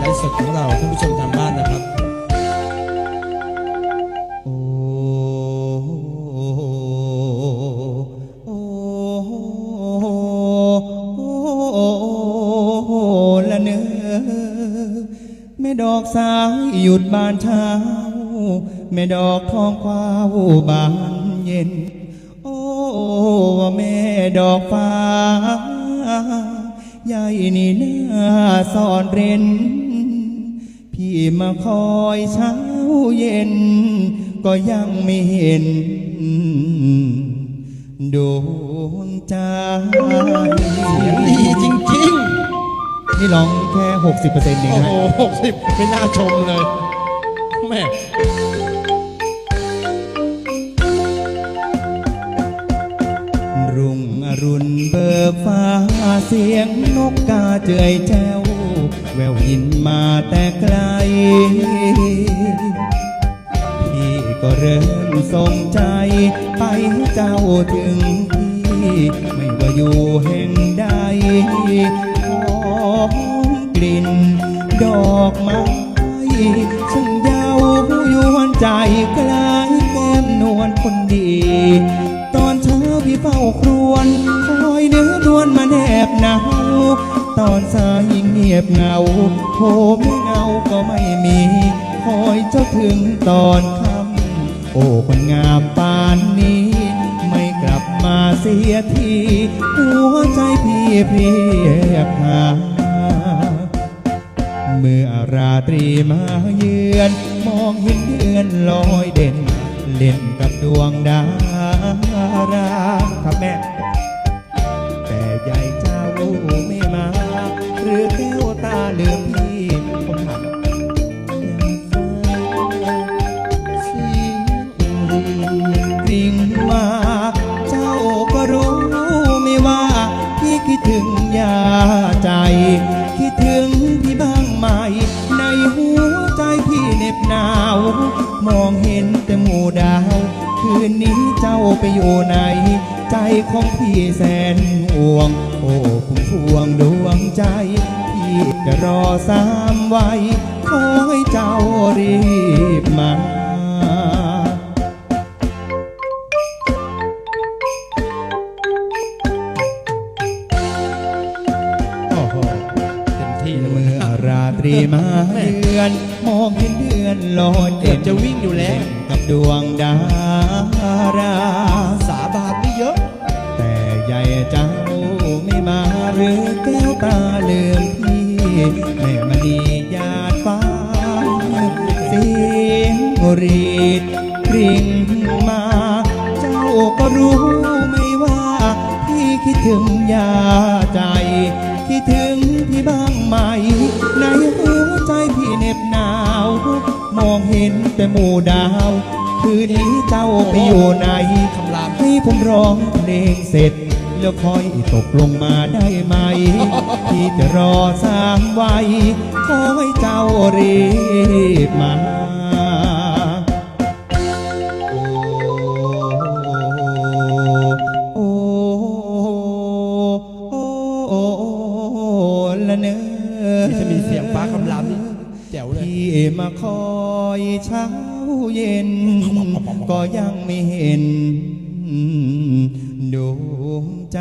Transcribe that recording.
ไลฟ์สดของเราท่านผู้ชมทางบ้านนะครับ โอ้ละเนื้อแม่ดอกสายหยุดบานเช้าแม่ดอกทองกว้าวบานเย็น โอ้ว่าแม่ดอกฟ้าใหญ่นี่หน้าซ่อนเร้น มาคอยเช้าเย็น ก็ยังไม่เห็นดวงใจดีจริงนี่ร้องแค่หกสิบเปอร์เซ็นต์ๆเองโอ้นะโหหกสิบไม่น่าชมเลยแม่รุ่งอรุณเบิกฟ้าเสียงนกกาเจยแจ้ว แววยินมาแต่ไกล พี่ก็เริ่มสงใจไปเจ้าถึงที่ไม่ว่าอยู่แห่งใดหอมกลิ่น ดอกไม้ช่างเยาวยวนใจกลายแก้มนวลคนดี ตอนเช้าพี่เฝ้าครวญคอยเนื้อนวลมาแนบหนาว ตอนสายเงียบเงาโทรไม่เงาก็ไม่มี คอยเจ้าถึงตอนค่ำโอ้คนงามปานนี้ ไม่กลับมาเสียทีหัวใจพี่เพียบหาเมื่อราตรีมาเยือน มองเห็นเดือนลอยเด่น เล่นกับดวงดาราครับแม่ บหนาว มองเห็นแต่หมู่ดาว คืนนี้เจ้าไปอยู่ไหน ใจของพี่แสนห่วง โอ้พุ่มพวงดวงใจ พี่จะรอสามไว้ขอให้เจ้ารี ตรีมาเยือน มองเห็นเดือนลอยเกืเด่อบนจะวิ่งอยู่แล้ว กับดวงดารา สาบานไม่เยอะ แต่ใหญ่เจ้าไม่มาหรือแก้วตาเลื่อมพี่แม่มณีหยาดฟ้าเสียงรีดกริ่งมา เจ้าก็รู้ไม่ว่า พี่คิดถึงยาใจ คิดถึงพี่บ้างไหม ในหัวใจพี่เหน็บหนาว มองเห็นแต่หมู่ดาว คืนนี้เจ้าไปอยู่ไหนคำรามให้ผมร้องเพลงเสร็จ แล้วคอยตกลงมาได้ไหมที่จะรอสามไว้ขอให้เจ้ารีบมาโอ้โอ้โอ้ ละเนอนี่ถ้ามีเสียงฟ้าคำรามนี่แจ๋วเลยที่มาคอยเช้าเย็น ก็ยังไม่เห็นดวงใจ